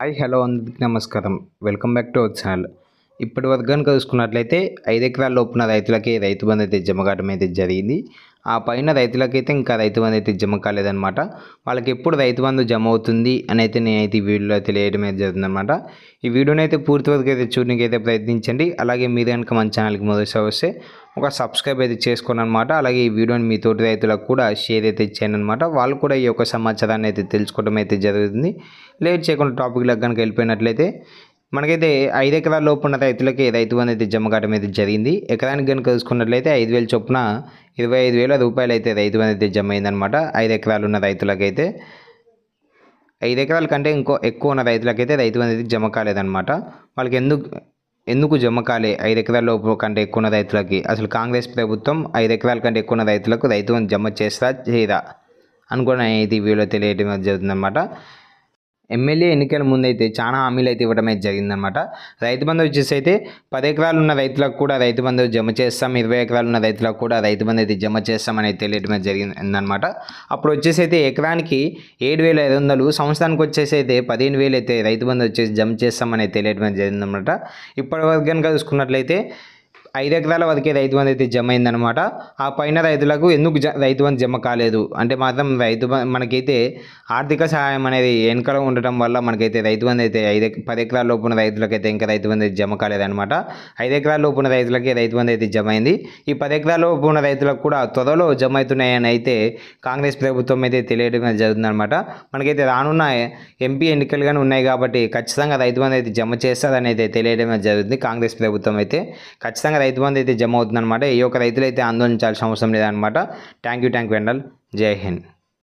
Hi hello అందరికీ నమస్కారం. Welcome back to our channel. ఇప్పటి వరకు కనుక చూసుకున్నట్లయితే ఐదు ఎకరాల లోపున రైతులకి రైతు బంధు అయితే జమ కావడం అయితే జరిగింది. ఆ పైన రైతులకైతే ఇంకా రైతు బంధు అయితే జమ కాలేదన్నమాట. వాళ్ళకి ఎప్పుడు రైతు బంధు జమ అవుతుంది అని అయితే నేనైతే ఈ వీడియోలో తెలియడం అయితే జరుగుతుందన్నమాట ఈ వీడియోని అయితే పూర్తి వరకు అయితే చూడడానికి అయితే ప్రయత్నించండి. అలాగే మీరు కనుక మన ఛానల్కి మొదటిసారి వస్తే ఒక సబ్స్క్రైబ్ అయితే చేసుకోండి అనమాట అలాగే ఈ వీడియోని మీ తోటి రైతులకు కూడా షేర్ అయితే చేయండి అనమాట వాళ్ళు కూడా ఈ యొక్క సమాచారాన్ని అయితే తెలుసుకోవడం అయితే జరుగుతుంది. లేట్ చేయకుండా టాపిక్లకు కనుక వెళ్ళిపోయినట్లయితే మనకైతే ఐదు ఎకరాల లోపు ఉన్న రైతులకి రైతు బంధు అయితే జమ కావడం అయితే జరిగింది. ఎకరానికి కనుక చూసుకున్నట్లయితే ఐదు వేల చొప్పున ఇరవై ఐదు వేల రూపాయలు అయితే రైతు బంధు అయితే జమ అయిందనమాట ఐదు ఎకరాలు ఉన్న రైతులకైతే. ఐదు ఎకరాల కంటే ఇంకో ఎక్కువ ఉన్న రైతులకైతే రైతు బంధు అయితే జమ కాలేదన్నమాట. వాళ్ళకి ఎందుకు ఎందుకు జమ కాలే ఐదు ఎకరాల లోపు కంటే ఎక్కువ ఉన్న రైతులకి? అసలు కాంగ్రెస్ ప్రభుత్వం ఐదు ఎకరాల కంటే ఎక్కువ ఉన్న రైతులకు రైతు బంధు జమ చేస్తా చేయదా? అనుకుని ఇది వీడియో తెలియడం జరుగుతుందన్నమాట. ఎమ్మెల్యే ఎన్నికల ముందైతే చాలా హామీలు అయితే ఇవ్వడం అయితే జరిగిందనమాట రైతు బంధు వచ్చేసి అయితే పది ఎకరాలు ఉన్న రైతులకు కూడా రైతు బంధు జమ చేస్తాం ఇరవై ఎకరాలు ఉన్న రైతులకు కూడా రైతు బంధు అయితే జమ చేస్తామని అయితే తెలియడం జరిగిందనమాట అప్పుడు వచ్చేసి అయితే ఎకరానికి ఏడు వేల ఐదు వందలు సంవత్సరానికి వచ్చేసి అయితే పదిహేను వేలు అయితే రైతు బంధు వచ్చేసి జమ చేస్తామని తెలియడం జరిగిందనమాట ఇప్పటివరకు కనుక చూసుకున్నట్లయితే ఐదు ఎకరాల వరకే రైతు బంధు అయితే జమ అయిందనమాట ఆ పైన రైతులకు ఎందుకు జ రైతు బంధు జమ కాలేదు? అంటే మాత్రం రైతు మనకైతే ఆర్థిక సహాయం అనేది వెనకడం ఉండటం వల్ల మనకైతే రైతు బంధు అయితే ఐదు పది ఎకరాల లోపున రైతులకైతే ఇంకా రైతు బంధు అయితే జమ కాలేదనమాట ఐదు ఎకరాల లోపున రైతులకి రైతు బంధు అయితే జమ అయింది ఈ పది ఎకరాల లోపున రైతులకు కూడా త్వరలో జమ అవుతున్నాయని అయితే కాంగ్రెస్ ప్రభుత్వం అయితే తెలియడం జరుగుతుందనమాట మనకైతే రానున్న ఎంపీ ఎన్నికలు కానీ ఉన్నాయి కాబట్టి ఖచ్చితంగా రైతు బంధు అయితే జమ చేస్తారని అయితే తెలియడం జరుగుతుంది కాంగ్రెస్ ప్రభుత్వం అయితే. ఖచ్చితంగా రైతు బంధు అయితే జమ అవుతుందన్నమాట. ఈ యొక్క రైతులు అయితే ఆందోళించాల్సిన అవసరం లేదనమాట థ్యాంక్ యూ థ్యాంక్ యూ అండల్ జై హింద్.